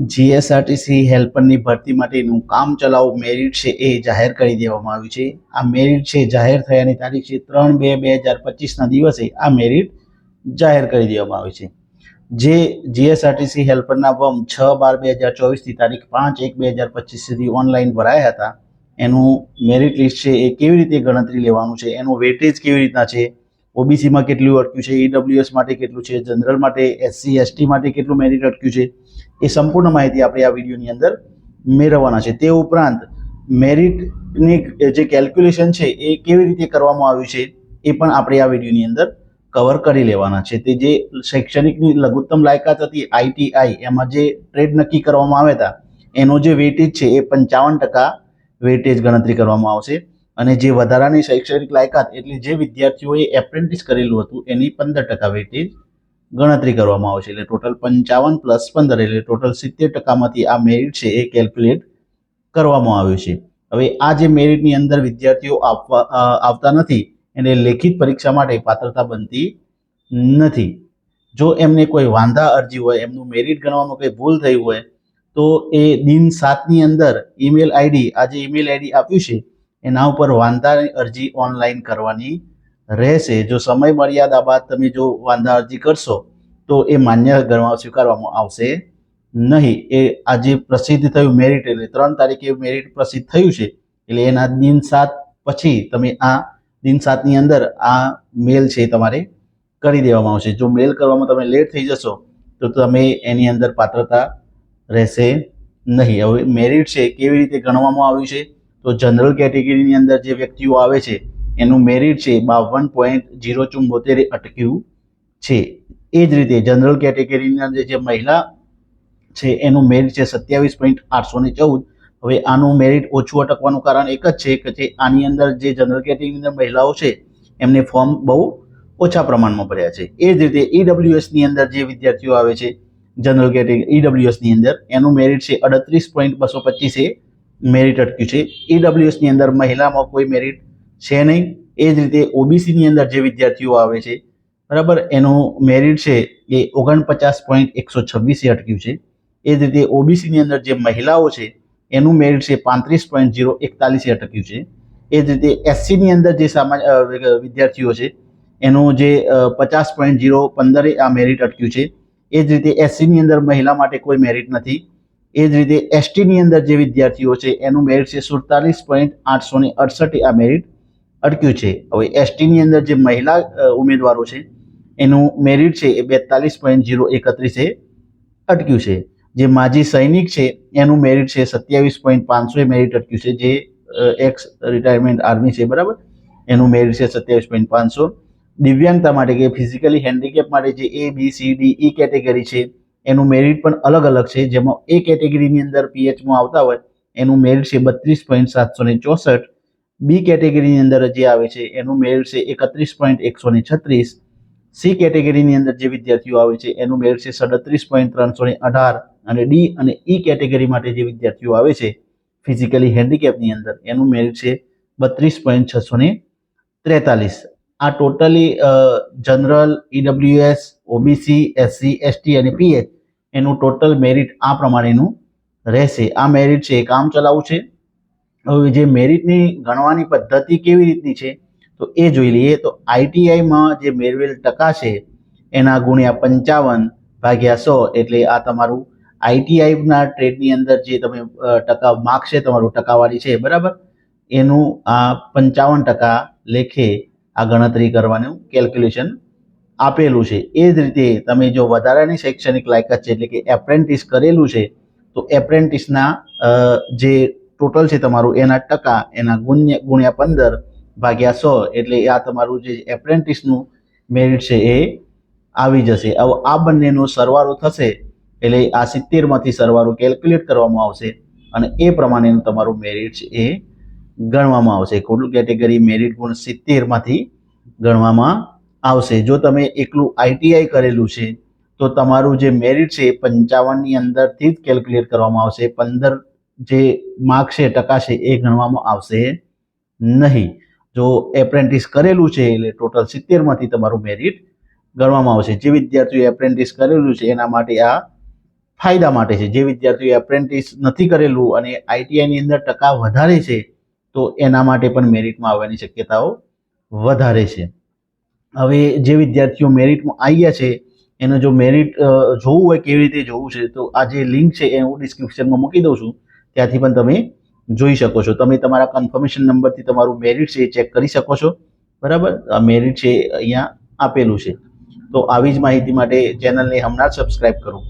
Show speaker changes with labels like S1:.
S1: GSRTC હેલ્પરની ભરતી માટેનું કામ ચલાવ મેરિટ છે એ જાહેર કરી દેવામાં આવ્યું છે. આ મેરિટ છે જાહેર થયાની તારીખ છે ત્રણ બે બે હજાર પચીસના દિવસે આ મેરિટ જાહેર કરી દેવામાં આવી છે. જે જીએસઆરટીસી હેલ્પરના ફોર્મ છ બાર બે હજાર ચોવીસથી તારીખ પાંચ એક બે હજાર પચીસ સુધી ઓનલાઈન ભરાયા હતા. એનું મેરિટ લિસ્ટ છે એ કેવી રીતે ગણતરી લેવાનું છે? એનું વેટેજ કેવી રીતના છે? ઓબીસીમાં કેટલું અટક્યું છે? ઈડબ્લ્યુએસ માટે કેટલું છે? જનરલ માટે એસસી એસટી માટે કેટલું મેરિટ અટક્યું છે? એ સંપૂર્ણ માહિતી આપણે આ વિડીયોની અંદર મેળવવાના છે. તે ઉપરાંત મેરિટની જે કેલ્ક્યુલેશન છે એ કેવી રીતે કરવામાં આવ્યું છે એ પણ આપણે આ વિડીયોની અંદર કવર કરી લેવાના છે. તે જે શૈક્ષણિકની લઘુત્તમ લાયકાત હતી આઈટીઆઈ એમાં જે ટ્રેડ નક્કી કરવામાં આવ્યા હતા, એનો જે વેટેજ છે એ પંચાવન ટકા વેટેજ ગણતરી કરવામાં આવશે અને જે વધારાની શૈક્ષણિક લાયકાત એટલે જે વિદ્યાર્થીઓએ એપ્રેન્ટિસ કરેલું હતું એની પંદર ટકા વેટેજ ગણતરી કરવામાં આવશે. એટલે ટોટલ પંચાવન પ્લસ પંદર, એટલે ટોટલ સિત્તેર ટકામાંથી આ મેરિટ છે એ કેલ્ક્યુલેટ કરવામાં આવ્યું છે. હવે આ જે મેરિટની અંદર વિદ્યાર્થીઓ આપવા આવતા નથી, એને લેખિત પરીક્ષા માટે પાત્રતા બનતી નથી. જો એમને કોઈ વાંધા અરજી હોય, એમનું મેરિટ ગણવામાં કોઈ ભૂલ થઈ હોય, તો એ દિન સાતની અંદર ઈમેલ આઈડી આ જે ઈમેલ આઈડી આપ્યું છે, એના ઉપર વાંધાની અરજી ઓનલાઈન કરવાની રહેશે, જો સમય મર્યાદા બાદ તમે જો વાંધા અરજી કરશો, તો એ માન્ય ગણવા સ્વીકારવામાં આવશે નહીં. એ આજે પ્રસિદ્ધ થયું મેરિટ એટલે ત્રણ તારીખે મેરિટ પ્રસિદ્ધ થયું છે, એટલે એના દિન સાત પછી તમે આ દિન સાતની અંદર આ મેલ છે તમારે કરી દેવામાં આવશે. જો મેલ કરવામાં તમે લેટ થઈ જશો, તો તમે એની અંદર પાત્રતા રહેશે નહીં. હવે મેરિટ છે કેવી રીતે ગણવામાં આવ્યું છે? તો જનરલ કેટેગરીની અંદર જે વ્યક્તિઓ આવે છે એનું મેરિટ છે બાવન પોઈન્ટ જીરો ચુંબોતેરે અટક્યું છે. એ જ રીતે જનરલ કેટેગરીની અંદર જે મહિલા છે, એનું મેરિટ છે સત્યાવીસ પોઈન્ટ આઠસો ને ચૌદ. હવે આનું મેરિટ ઓછું અટકવાનું કારણ એક જ છે કે જે આની અંદર જે જનરલ કેટેગરીની અંદર મહિલાઓ છે, એમને ફોર્મ બહુ ઓછા પ્રમાણમાં ભર્યા છે. એ જ રીતે ઈડબ્લ્યુએસની અંદર જે વિદ્યાર્થીઓ આવે છે જનરલ કેટેગરી ઈડબ્લ્યુએસની અંદર, એનું મેરિટ છે અડત્રીસ પોઈન્ટ બસો પચીસે મેરિટ અટક્યું છે. ઈડબ્લ્યુએસની અંદર મહિલામાં કોઈ મેરિટ છે નહીં. એ જ રીતે ઓબીસીની અંદર જે વિદ્યાર્થીઓ આવે છે, બરાબર, એનું મેરિટ છે એ ઓગણપચાસ પોઈન્ટ એકસો છવ્વીસે અટક્યું છે. એ જ રીતે ઓબીસીની અંદર જે મહિલાઓ છે, એનું મેરિટ છે પાંત્રીસ પોઈન્ટ જીરો એકતાલીસે અટક્યું છે. એ જ રીતે એસસીની અંદર જે સામાન્ય વિદ્યાર્થીઓ છે, એનું જે પચાસ પોઈન્ટ જીરો પંદરે આ મેરિટ અટક્યું છે. એ જ રીતે એસસીની અંદર મહિલા માટે કોઈ મેરિટ નથી. એ જ રીતે એસટીની અંદર જે વિદ્યાર્થીઓ છે, એનું મેરિટ છે સુડતાલીસ પોઈન્ટ આઠસો ને અડસઠ આ મેરિટ અટક્યું છે. હવે એસટીની અંદર જે મહિલા ઉમેદવારો છે, એનું મેરિટ છે એ બેતાલીસ પોઈન્ટ જીરો એકત્રીસે અટક્યું છે. જે માજી સૈનિક છે, એનું મેરિટ છે સત્યાવીસ પોઈન્ટ પાંચસો મેરિટ અટક્યું છે. જે એક્સ રિટાયરમેન્ટ આર્મી છે, બરાબર? એનું મેરિટ છે સત્યાવીસ પોઈન્ટ પાંચસો દિવ્યાંગતા માટે કે ફિઝિકલી હેન્ડીકેપ માટે જે A B C D E category છે, એનું મેરિટ પણ અલગ અલગ છે. જેમાં એ કેટેગરીની અંદર પીએચમાં આવતા હોય, એનું મેરિટ છે બત્રીસ પોઈન્ટ સાતસો ને ચોસઠ. બી કેટેગરીની અંદર જે આવે છે, એનું મેળ છે એકત્રીસ પોઈન્ટ એકસો ને છત્રીસ. સી કેટેગરીની અંદર જે વિદ્યાર્થીઓ આવે છે, એનું મેળ છે સડત્રીસ પોઈન્ટ ત્રણસો ને અઢાર. અને ડી અને ઈ કેટેગરી માટે જે વિદ્યાર્થીઓ આવે છે, ફિઝિકલી હેન્ડીકેપની અંદર, એનું મેળ છે બત્રીસ પોઈન્ટ છસો ને ત્રેતાલીસ. આ totally general EWS OBC, SC, ST અને પીએચ, એનું ટોટલ મેરિટ આ પ્રમાણેનું રહેશે. આ મેરિટ છે એ કામ ચલાવું છે હવે જે મેરિટની ગણવાની પદ્ધતિ કેવી રીતની છે, તો એ જોઈ લઈએ. તો આઈટીઆઈમાં જે મેળવેલ ટકા છે, એના ગુણ્યા પંચાવન ભાગ્યા સો, એટલે આ તમારું આઈટીઆઈના ટ્રેડની અંદર જે તમે ટકા માર્ક છે, તમારું ટકાવારી છે, બરાબર? એનું આ પંચાવન ટકા લેખે આ ગણતરી કરવાનું કેલ્ક્યુલેશન આપેલું છે. એ જ રીતે તમે જો વધારાની શૈક્ષણિક લાયકાત છે, એટલે કે એપ્રેન્ટિસ કરેલું છે, તો એપ્રેન્ટિસના જે ટોટલ છે તમારું એના ટકા, એના ગુણ્યા ગુણ્યા પંદર ભાગ્યા સો એટલે આ તમારું જે એપ્રેન્ટિસનું મેરિટ છે એ આવી જશે. હવે આ બંનેનો સરવાળો થશે એટલે આ સિત્તેરમાંથી સરવાળો કેલ્ક્યુલેટ કરવામાં આવશે અને એ પ્રમાણેનું તમારું મેરિટ છે એ ગણવામાં આવશે. કુલ કેટેગરી મેરિટ ગુણ સિત્તેરમાંથી ગણવામાં આવશે. જો તમે એકલું આઈટીઆઈ કરેલું છે, તો તમારું જે મેરિટ છે એ પંચાવનની અંદરથી જ કેલ્ક્યુલેટ કરવામાં આવશે. પંદર જે માર્ક છે, ટકા છે, એ ગણવામાં આવશે નહીં. જો એપ્રેન્ટિસ કરેલું છે, એટલે ટોટલ સિત્તેરમાંથી તમારું મેરિટ ગણવામાં આવશે. જે વિદ્યાર્થીઓ એપ્રેન્ટિસ કરેલું છે, એના માટે આ ફાયદા માટે છે. જે વિદ્યાર્થીઓએ એપ્રેન્ટિસ નથી કરેલું અને આઈટીઆઈની અંદર ટકા વધારે છે, તો એના માટે પણ મેરિટમાં આવવાની શક્યતાઓ વધારે છે. હવે જે વિદ્યાર્થીઓ મેરિટમાં આવ્યા છે, એનો જો મેરિટ જોવું હોય, કેવી રીતે જોવું છે, તો આ જે લિંક છે, એ હું ડિસ્ક્રિપ્શનમાં મૂકી દઉં છું. ત્યાંથી પણ તમે જોઈ શકો છો. તમે તમારા કન્ફર્મેશન નંબરથી તમારું મેરિટ છે એ ચેક કરી શકો છો. બરાબર? આ મેરિટ છે અહીંયા આપેલું છે. તો આવી જ માહિતી માટે ચેનલને હમણાં જ સબસ્ક્રાઈબ કરો.